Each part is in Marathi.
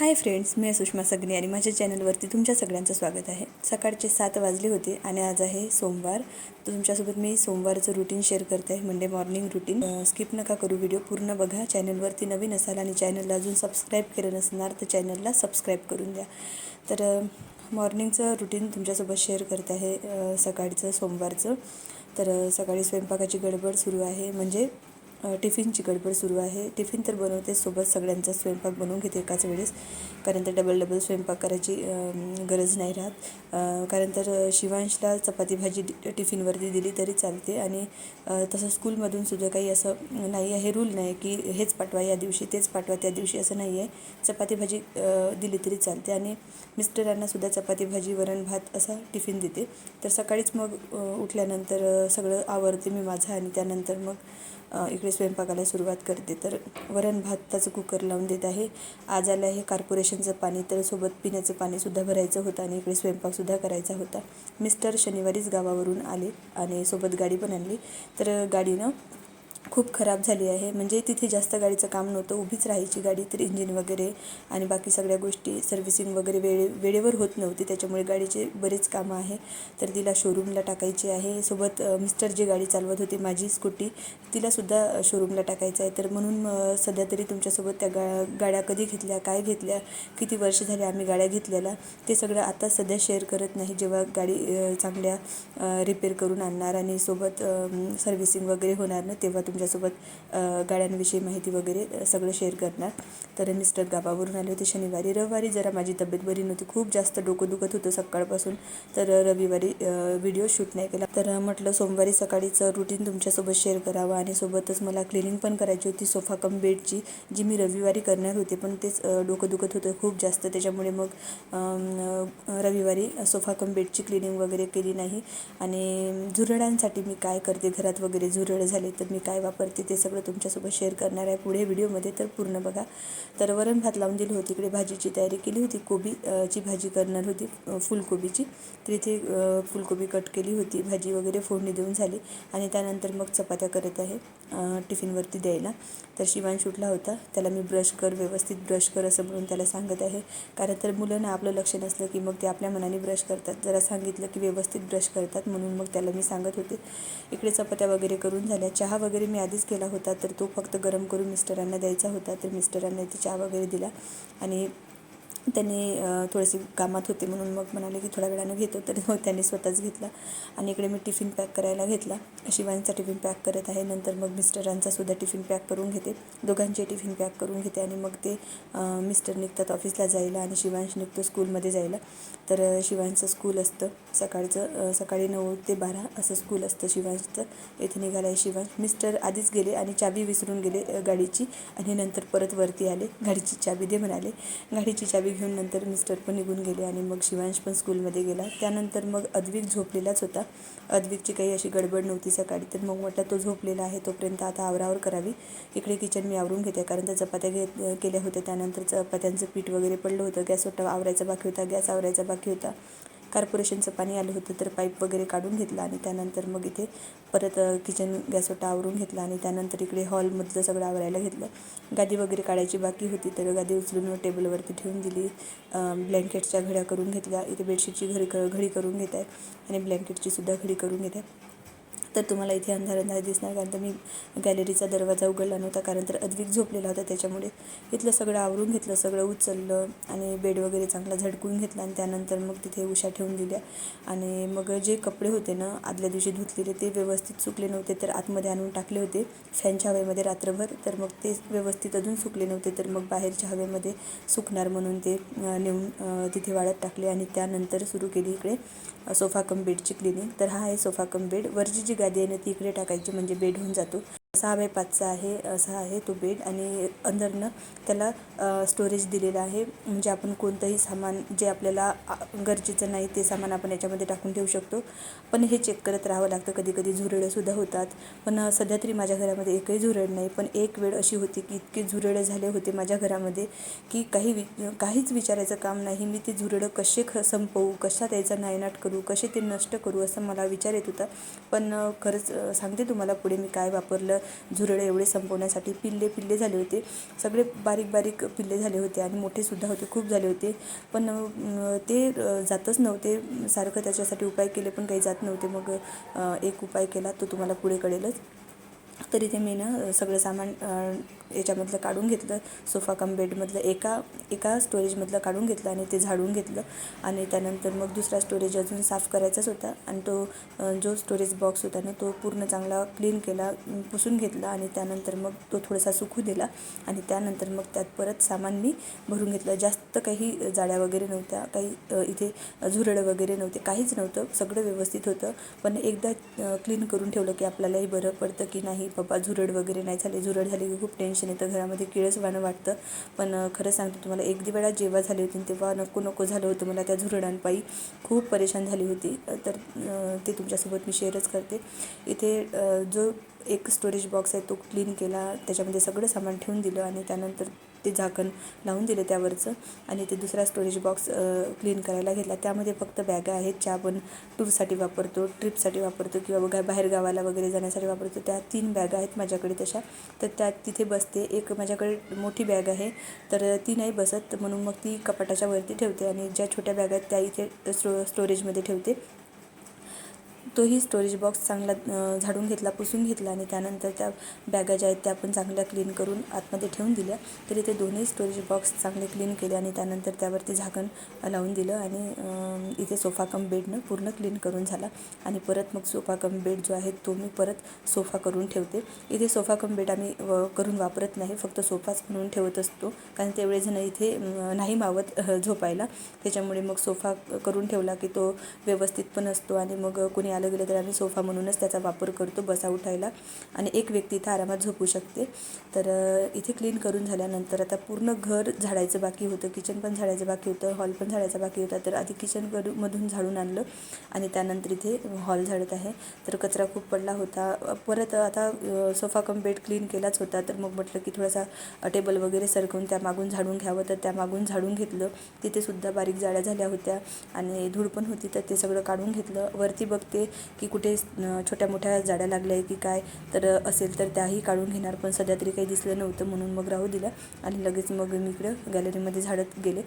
हाय फ्रेंड्स मी सुषमा सगने आणि माझ्या चॅनलवरती तुमच्या सगळ्यांचं स्वागत आहे. सकाळचे सात वाजले होते आणि आज आहे सोमवार. तर तुमच्यासोबत मी सोमवारचं रुटीन शेअर करते आहे मंडे मॉर्निंग रुटीन स्किप नका करू व्हिडिओ पूर्ण बघा. चॅनलवरती नवीन असाल आणि चॅनलला अजून सबस्क्राईब केलं नसणार तर चॅनलला सबस्क्राईब करून द्या. तर मॉर्निंगचं रुटीन तुमच्यासोबत शेअर करत आहे सकाळचं सोमवारचं. तर सकाळी स्वयंपाकाची गडबड सुरू आहे. म्हणजे टिफिनची गडबड सुरू आहे. टिफिन तर बनवते सोबत सगळ्यांचा स्वयंपाक बनवून घेते एकाच वेळेस. कारण तर डबल डबल स्वयंपाक करायची गरज नाही राहत. कारण तर शिवांशला चपाती भाजी टिफिनवरती दिली तरी चालते. आणि तसं स्कूलमधून सुद्धा काही असं नाही आहे रूल नाही की हेच पाठवा या दिवशी तेच पाठवा त्या दिवशी असं नाही आहे. चपाती भाजी दिली तरी चालते. आणि मिस्टरांना सुद्धा चपाती भाजी वरण भात असा टिफिन देते. तर सकाळीच मग उठल्यानंतर सगळं आवरते मी माझं आणि त्यानंतर मग इकडे स्वयंपाकाला सुरुवात करते. तर वरण भाताचं कुकर लावून देत आहे. आज आलं आहे कार्पोरेशनचं पाणी. तर सोबत पिण्याचं पाणीसुद्धा भरायचं होतं आणि इकडे स्वयंपाकसुद्धा करायचा होता. मिस्टर शनिवारीच गावावरून आले आणि सोबत गाडी पण आणली. तर गाडीनं खूप खराब झाली आहे. म्हणजे तिथे जास्त गाडीचं काम नव्हतं. उभीच राहायची गाडी तर इंजिन वगैरे आणि बाकी सगळ्या गोष्टी सर्व्हिसिंग वगैरे वेळे वेळेवर होत नव्हती. त्याच्यामुळे गाडीचे बरेच कामं आहे. तर तिला शोरूमला टाकायची आहे. सोबत मिस्टर जी गाडी चालवत होती माझी स्कूटी तिलासुद्धा शोरूमला टाकायचं आहे. तर म्हणून सध्या तरी तुमच्यासोबत त्या गा गाड्या कधी घेतल्या काय घेतल्या किती वर्ष झाले आम्ही गाड्या घेतलेल्या ते सगळं आता सध्या शेअर करत नाही. जेव्हा गाडी चांगल्या रिपेअर करून आणणार आणि सोबत सर्व्हिसिंग वगैरे होणार ना तेव्हा तुमच्यासोबत गाड्यांविषयी माहिती वगैरे सगळं शेअर करणार. तर मिस्टर गावावरून आले होते शनिवारी. रविवारी जरा माझी तब्येत बरी नव्हती. खूप जास्त डोकं दुखत होतं सकाळपासून. तर रविवारी व्हिडिओ शूट नाही केला. तर म्हटलं सोमवारी सकाळीचं रुटीन तुमच्यासोबत शेअर करावं आणि सोबतच मला क्लिनिंग पण करायची होती. सोफा कम बेडची जी मी रविवारी करणार होते. पण तेच डोकं दुखत होतं खूप जास्त. त्याच्यामुळे मग रविवारी सोफा कम बेडची क्लिनिंग वगैरे केली नाही. आणि झुरळांसाठी मी काय करते? घरात वगैरे झुरळ झाले तर मी काय वापरते ते सगळं तुमच्यासोबत शेअर करणार आहे. पुढे व्हिडिओमध्ये तर पूर्ण बघा. तर वरण भात लावून दिली होती इकडे भाजीची तयारी केली होती. कोबी ची भाजी करणार होती फुलकोबीची. तर इथे फुलकोबी कट केली होती. भाजी वगैरे फोडणी देऊन झाली. आणि त्यानंतर मग चपात्या करत आहे टिफिनवरती द्यायला. तर शिवान सुटला होता. त्याला मी ब्रश कर व्यवस्थित ब्रश कर असं म्हणून त्याला सांगत आहे. कारण तर मुलं ना आपलं लक्ष नसलं की मग ते आपल्या मनाने ब्रश करतात. जरा सांगितलं की व्यवस्थित ब्रश करतात म्हणून मग त्याला मी सांगत होते. इकडे चपात्या वगैरे करून झाल्या. चहा वगैरे मी आधीच केला होता तर तो फक्त गरम करून मिस्टरांना द्यायचा होता तर मिस्टरांना इथे चहा वगैरे दिला. आणि त्यांनी थोडेसे कामात होते म्हणून मग म्हणाले की थोड्या वेळानं घेतो. तर मग त्यांनी स्वतःच घेतला आणि इकडे मी टिफिन पॅक करायला घेतला. शिवांचा टिफिन पॅक करत आहे. नंतर मग मिस्टरांचा सुद्धा टिफिन पॅक करून घेते. दोघांचे टिफिन पॅक करून घेते आणि मग ते मिस्टर निघतात ऑफिसला जायला आणि शिवांश निघतो स्कूलमध्ये जायला. तर शिवांचं स्कूल असतं सकाळचं सकाळी नऊ ते बारा असं स्कूल असतं शिवांशचं. इथे निघाला आहे शिवांश. मिस्टर आधीच गेले आणि चाबी विसरून गेले गाडीची. आणि नंतर परत वरती आले. गाडीची चाबी दे म्हणाले. गाडीची चाबी घेऊन नंतर मिस्टर पण निघून गेले आणि मग शिवांश पण स्कूलमध्ये गेला. त्यानंतर मग अद्विक झोपलेलाच होता. अद्विकची काही अशी गडबड नव्हती सकाळी तर मग म्हटलं तो झोपलेला आहे. तोपर्यंत आता आवरावर करावी. इकडे किचन मी आवरून घेते कारण त्या चपात्या घेत केल्या होत्या. त्यानंतर चपात्यांचं पीठ वगैरे पडलं होतं. गॅस ओटा आवरायचा बाकी होता. गॅस आवरायचा बाकी होता. कॉर्पोरेशनचं पाणी आलं होतं तर पाईप वगैरे काढून घेतला आणि त्यानंतर मग इथे परत किचन गॅसोटा आवरून घेतला आणि त्यानंतर इकडे हॉलमधलं सगळं आवरायला घेतलं. गादी वगैरे काढायची बाकी होती तर गादी उचलून टेबलवरती ठेवून दिली. ब्लँकेटच्या घड्या करून घेतल्या. इथे बेडशीटची घडी क घडी करून घेत आहे आणि ब्लँकेटची सुद्धा घडी करून घेत आहे. तर तुम्हाला इथे अंधार अंधार दिसणार कारण तर मी गॅलरीचा दरवाजा उघडला नव्हता कारण तर अद्विक झोपलेला होता त्याच्यामुळे. इथलं सगळं आवरून घेतलं सगळं उचललं आणि बेड वगैरे चांगला झटकून घेतला आणि त्यानंतर मग तिथे उशा ठेवून दिल्या. आणि मग जे कपडे होते ना आदल्या दिवशी धुतलेले ते व्यवस्थित सुकले नव्हते तर आतमध्ये आणून टाकले होते. फॅनच्या हवेमध्ये रात्रभर तर मग ते व्यवस्थित अजून सुकले नव्हते तर मग बाहेरच्या हवेमध्ये सुकणार म्हणून ते नेऊन तिथे वाळत टाकले आणि त्यानंतर सुरू केली इकडे. सोफा कम बेडची क्लिनिंग. तर हा आहे सोफा कम बेड. वरची जी गादी आहे ना ती इकडे टाकायची म्हणजे बेड होऊन जातो. सहा बाय पाचचा आहे असा आहे तो बेड आणि अंदरनं त्याला स्टोरेज दिलेलं आहे. म्हणजे आपण कोणतंही सामान जे आपल्याला गरजेचं नाही ते सामान आपण याच्यामध्ये टाकून ठेवू शकतो. पण हे चेक करत राहावं लागतं. कधी कधी झुरळंसुद्धा होतात. पण सध्या तरी माझ्या घरामध्ये एकही झुरळ नाही. पण एक वेळ अशी होती की इतके झुरळं झाले होते माझ्या घरामध्ये की काही वि काहीच विचारायचं काम नाही. मी ते झुरळं कसे ख संपवू? कशा त्याचा नायनाट करू? कसे ते नष्ट करू? असं मला विचार येत होता. पण खरंच सांगते तुम्हाला पुढे मी काय वापरलं. झुरळे एवढे संपवण्यासाठी पिल्ले पिल्ले झाले होते. सगळे बारीक बारीक पिल्ले झाले होते आणि मोठेसुद्धा होते खूप झाले होते. पण ते जातच नव्हते. सारखं त्याच्यासाठी उपाय केले पण काही जात नव्हते. मग एक उपाय केला तो तुम्हाला पुढे कळेलच. तर इथे मी ना सगळं सामान याच्यामधलं काढून घेतलं. सोफा कम बेडमधलं एका एका स्टोरेजमधलं काढून घेतलं आणि ते झाडून घेतलं. आणि त्यानंतर मग दुसरा स्टोरेज अजून साफ करायचाच होता. आणि तो जो स्टोरेज बॉक्स होता ना तो पूर्ण चांगला क्लीन केला पुसून घेतला आणि त्यानंतर मग तो थोडासा सुकू दिला. आणि त्यानंतर मग त्यात परत सामान मी भरून घेतलं. जास्त काही जाड्या वगैरे नव्हत्या. काही इथे झुरळं वगैरे नव्हते. काहीच नव्हतं. सगळं व्यवस्थित होतं. पण एकदा क्लीन करून ठेवलं की आपल्यालाही बरं पडतं की नाही. बाबा झुरड वगैरे नाही झाले. झुरड झाली की खूप टेन्शन येतं. घरामध्ये किळसवाणं वाटतं. पण खरं सांगतो तुम्हाला एक दि वेळा जेव्हा झाली होती तेव्हा नको नको झालं होतं. मला त्या झुरडांपायी खूप परेशान झाली होती. तर ते तुमच्यासोबत मी शेअरच करते. इथे जो एक स्टोरेज बॉक्स आहे तो क्लीन केला. त्याच्यामध्ये सगळं सामान ठेवून दिलं आणि त्यानंतर ते झाकण लावून दिलं त्यावरचं आणि ते दुसरा स्टोरेज बॉक्स क्लीन करायला घेतला. त्यामध्ये फक्त बॅगा आहेत ज्या आपण टूरसाठी वापरतो ट्रिपसाठी वापरतो किंवा बघा बाहेर गावाला वगैरे जाण्यासाठी वापरतो त्या तीन बॅगा आहेत माझ्याकडे तशा. तर त्या तिथे बसते. एक माझ्याकडे मोठी बॅग आहे तर ती नाही बसत. म्हणून मग ती कपाटाच्या वरती ठेवते आणि ज्या छोट्या बॅगा आहेत त्या इथे स्टो स्टोरेजमध्ये ठेवते. तोही स्टोरेज बॉक्स चांगला झाडून घेतला पुसून घेतला आणि त्यानंतर त्या बॅगा ज्या आहेत त्या आपण चांगल्या क्लीन करून आतमध्ये ठेवून दिल्या. तरी इथे दोन्ही स्टोरेज बॉक्स चांगले क्लीन केले आणि त्यानंतर त्यावरती झाकण लावून दिलं आणि इथे सोफा कम बेडनं पूर्ण क्लीन करून झाला. आणि परत मग सोफा कम बेड जो आहे तो मी परत सोफा करून ठेवते. इथे सोफा कम बेड आम्ही व करून वापरत नाही. फक्त सोफाच म्हणून ठेवत असतो. कारण तेवढे जण इथे नाही मावत झोपायला. त्याच्यामुळे मग सोफा करून ठेवला की तो व्यवस्थित पण असतो आणि मग कुणी आलं गेलं तर आम्ही सोफा म्हणूनच त्याचा वापर करतो बसा उठायला. आणि एक व्यक्ती इथं आरामात झोपू शकते. तर इथे क्लीन करून झाल्यानंतर आता पूर्ण घर झाडायचं बाकी होतं किचन पण झाडायचं बाकी होतं हॉल पण झाडायचा बाकी होता. तर आधी किचन मधून झाडून आणलं आणि त्यानंतर इथे हॉल झाडत आहे. तर कचरा खूप पडला होता. परत आता सोफा कम बेड क्लीन केलाच होता. तर मग म्हटलं की थोडासा टेबल वगैरे सरकवून त्या मागून झाडून घ्यावं. तर त्या मागून झाडून घेतलं. तिथेसुद्धा बारीक जाळ्या झाल्या होत्या आणि धूळ पण होती तर ते सगळं काढून घेतलं. वरती बघते की कुठे छोट्या मोठ्या जाड्या लागल्या आहे की काय तर असेल तर त्याही काढून घेणार. पण सध्या तरी काही दिसलं नव्हतं म्हणून मग राहू दिलं आणि लगेच मग मी इकडं गॅलरीमध्ये झाडत गेले.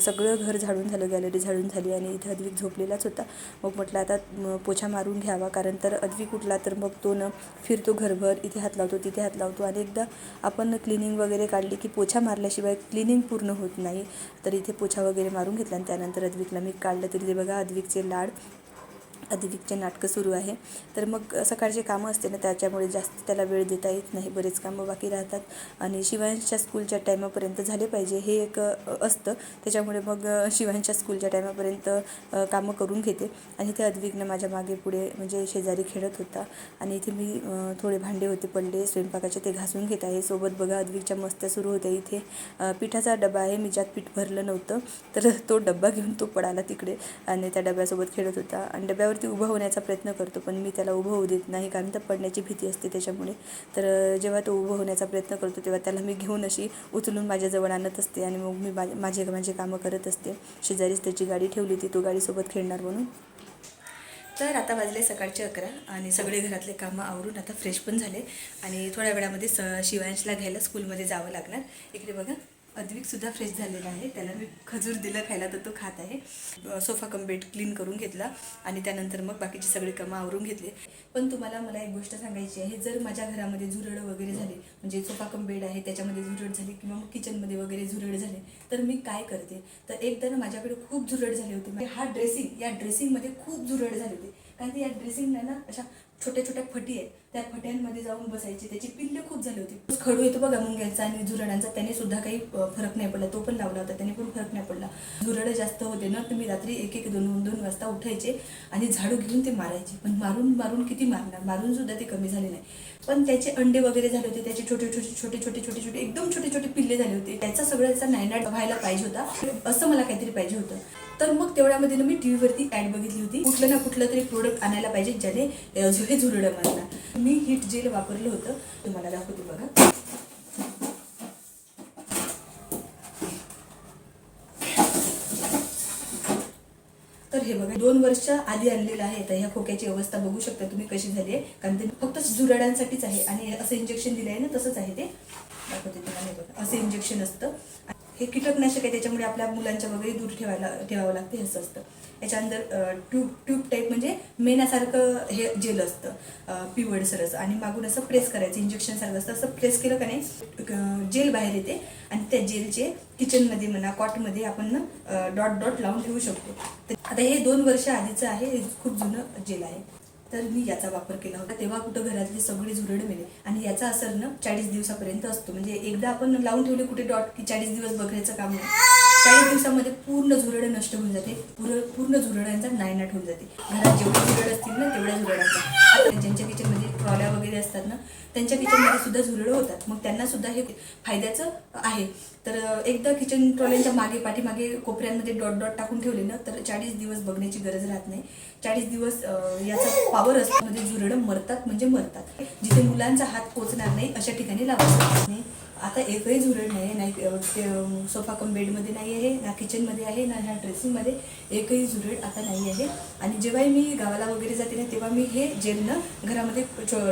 सगळं घर झाडून झालं गॅलरी झाडून झाली आणि इथं अद्विक झोपलेलाच होता. मग म्हटलं आता पोछा मारून घ्यावा कारण तर अद्विक उठला तर मग तो न फिरतो घरभर इथे हात लावतो तिथे हात लावतो. आणि एकदा आपण क्लिनिंग वगैरे काढली की पोछा मारल्याशिवाय क्लिनिंग पूर्ण होत नाही. तर इथे पोछा वगैरे मारून घेतला आणि त्यानंतर अद्विकला मी काढलं. तरी ते बघा अद्विकचे लाड अधिविकचे नाटकं सुरू आहे. तर मग सकाळचे कामं असते ना त्याच्यामुळे जास्त त्याला वेळ देता येत नाही. बरेच कामं बाकी राहतात. आणि शिवांशच्या स्कूलच्या टायमापर्यंत झाले पाहिजे हे एक असतं. त्याच्यामुळे मग शिवांच्या शिवांशच्या स्कूलच्या टायमापर्यंत कामं करून घेते. आणि ते अद्विकनं माझ्या मागे पुढे म्हणजे शेजारी खेळत होता. आणि इथे मी थोडे भांडे होते पडले. स्वयंपाकाचे ते घासून घेत आहे. सोबत बघा अद्विकच्या मस्त्या सुरू होत्या इथे. पिठाचा डबा आहे. मी ज्यात पीठ भरलं नव्हतं. तर तो डब्बा घेऊन तो पडाला तिकडे. आणि त्या डब्यासोबत खेळत होता. आणि डब्यावरती उभं होण्याचा प्रयत्न करतो पण मी त्याला उभं होऊ देत नाही कारण तर पडण्याची भीती असते त्याच्यामुळे. तर जेव्हा तो उभं होण्याचा प्रयत्न करतो तेव्हा त्याला मी घेऊन अशी उचलून माझ्याजवळ आणत असते आणि मग मी माझे माझे माझे कामं करत असते. शेजारीच त्याची गाडी ठेवली ती तो गाडीसोबत खेळणार म्हणून. तर आता वाजले सकाळचे अकरा आणि सगळे घरातले कामं आवरून आता फ्रेश पण झाले आणि थोड्या वेळामध्ये स शिवांशला घ्यायला स्कूलमध्ये जावं लागणार. इकडे बघा. अद्विकसुद्धा फ्रेश झालेला आहे. त्याला मी खजूर दिलं खायला तर तो खात आहे. सोफा कम बेड क्लीन करून घेतला आणि त्यानंतर मग बाकीची सगळी कामं आवरून घेतले. पण तुम्हाला मला एक गोष्ट सांगायची आहे. जर माझ्या घरामध्ये झुरळं वगैरे झाले म्हणजे सोफा कम बेड आहे त्याच्यामध्ये झुरड झाली किंवा मग किचनमध्ये वगैरे झुरळ झाले तर मी काय करते? तर एकदा ना माझ्याकडे खूप झुरळ झाले होते. म्हणजे हा ड्रेसिंग या ड्रेसिंगमध्ये खूप झुरळ झाले होते. कारण ते या ड्रेसिंगला ना अशा छोट्या छोट्या फटी आहेत त्या फट्यांमध्ये जाऊन बसायची. त्याची पिल्ले खूप झाली होती. खडू येतो बघा मुंग्यांचा आणि झुरडांचा. त्याने सुद्धा काही फरक नाही पडला. तो पण लावला होता. त्याने पण फरक नाही पडला. झुरड जास्त होते ना तुम्ही मी रात्री एक एक दोन दोन दोन वाजता उठायचे आणि झाडू घेऊन ते मारायचे. पण मारून मारून किती मारणार? मारून सुद्धा ते कमी झाले नाही. पण त्याचे अंडे वगैरे झाले होते. त्याचे छोटे छोटे छोटे छोटे छोटे छोटे एकदम छोटे छोटे पिल्ले झाले होते. त्याचा सगळ्याचा नायनाट व्हायला पाहिजे होता. असं मला काहीतरी पाहिजे होतं. तर मग तेवढ्यामध्ये ना मी टी व्हीवरती ॲड बघितली होती. कुठलं ना कुठलं तरी प्रोडक्ट आणायला पाहिजे ज्याने अ, हे झुरडं मारणार मी हिट जेल वापरलं होतं. तुम्हाला दाखवते बघा. तर हे बघा दोन वर्ष आधी आणलेलं आहे. तर ह्या खोक्याची अवस्था बघू शकता तुम्ही कशी झाली आहे. कारण ते फक्त झुरड्यांसाठीच आहे. आणि असं इंजेक्शन दिलं आहे ना तसंच आहे ते. दाखवते तुम्हाला हे बघा. असं इंजेक्शन असतं. हे कीटकनाशक आहे त्याच्यामुळे आपल्या मुलांच्या वगैरे दूर ठेवायला ठेवावं लागते हे असं असतं. याच्या अंदर ट्यूब ट्यूब टाईप म्हणजे मेनासारखं हे जेल असतं पिवळसरच आणि मागून असं प्रेस करायचं इंजेक्शन सारखं असतं. असं प्रेस केलं का नाही जेल बाहेर येते. आणि त्या जेलचे किचनमध्ये म्हणा कॉटमध्ये आपण डॉट डॉट लावून ठेवू शकतो. आता हे दोन वर्ष आधीचं आहे हे खूप जुनं जेल आहे. तर मी याचा वापर केला होता. तेव्हा कुठं घरातली सगळी झुरड मेले. आणि याचा असर ना चाळीस दिवसापर्यंत असतो. म्हणजे एकदा आपण लावून ठेवले कुठे डॉट की चाळीस दिवस बघायचं काम नाही. चाळीस दिवसामध्ये पूर्ण झुरड नष्ट होऊन जाते. पूर्ण झुरडांचा नायनाट होऊन जाते. घरात जेवढे झुरड असतील ना तेवढ्या झुरडांचा. ज्यांच्या किचनमध्ये ट्रॉल्या वगैरे असतात ना त्यांच्या किचनमध्ये सुद्धा झुरळ होतात. मग त्यांना सुद्धा हे फायद्याचं आहे. तर एकदा किचन ट्रॉल्यांच्या मागे पाठीमागे कोपऱ्यांमध्ये डॉट डॉट टाकून ठेवले ना तर चाळीस दिवस बघण्याची गरज राहत नाही. चाळीस दिवस याचा पावर असतो. म्हणजे झुरळं मरतात म्हणजे मरतात. जिथे मुलांचा हात पोचणार नाही अशा ठिकाणी लावतात नाही आता एकही झुरड नाही नाही ते, सोफा कम बेडमध्ये नाही आहे ना किचनमध्ये आहे ना ह्या ड्रेसिंगमध्ये एकही झुरड आता नाही आहे. आणि जेव्हाही मी गावाला वगैरे जाते ना तेव्हा मी हे जेलनं घरामध्ये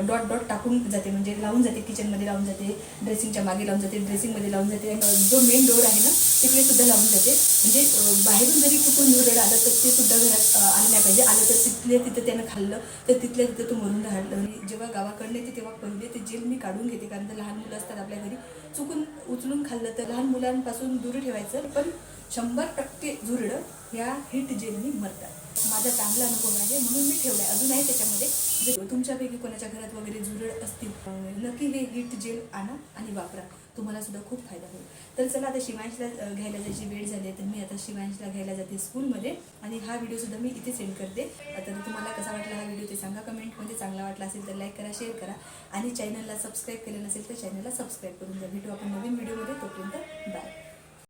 डॉट डॉट टाकून जाते. म्हणजे लावून जाते किचनमध्ये लावून जाते ड्रेसिंगच्या मागे लावून जाते ड्रेसिंगमध्ये लावून जाते. जो मेन डोर आहे ना तिकडे सुद्धा लावून जाते. म्हणजे बाहेरून जरी कुठून झुरळ आलं तर ते सुद्धा घरात आलं नाही पाहिजे. आलं तर तिथले तिथं त्यानं खाल्लं तर तिथल्या तिथं तो मरून राहिलं. जेव्हा गावाकडनं येते तेव्हा पहिले ते जेल मी काढून घेते. कारण लहान मुलं असतात आपल्या घरी चुकून उचलून खाल्लं तर लहान मुलांपासून दूर ठेवायचं पण शंभर टक्के झुरडं ह्या हिट जेलनी मरतात. माझा चांगला अनुभव आहे म्हणून मी ठेवला आहे अजूनही त्याच्यामध्ये जर तुमच्यापैकी कोणाच्या घरात वगैरे झुरळ असतील नक्की हे हिट जेल आणा आणि वापरा. तुम्हाला सुद्धा खूप फायदा होईल. तर चला आता शिवांशला घ्यायला जायची वेळ झाली आहे तर मी आता शिवांशला घ्यायला जाते स्कूलमध्ये आणि हा व्हिडिओ सुद्धा मी इथे सेंड करते. तर तुम्हाला कसा वाटला हा व्हिडिओ ते सांगा कमेंटमध्ये. चांगला वाटला असेल तर लाईक करा शेअर करा आणि चॅनलला सबस्क्राईब केलं नसेल तर चॅनलला सबस्क्राईब करून द्या भेटू आपण नवीन व्हिडिओमध्ये. तोपर्यंत बाय.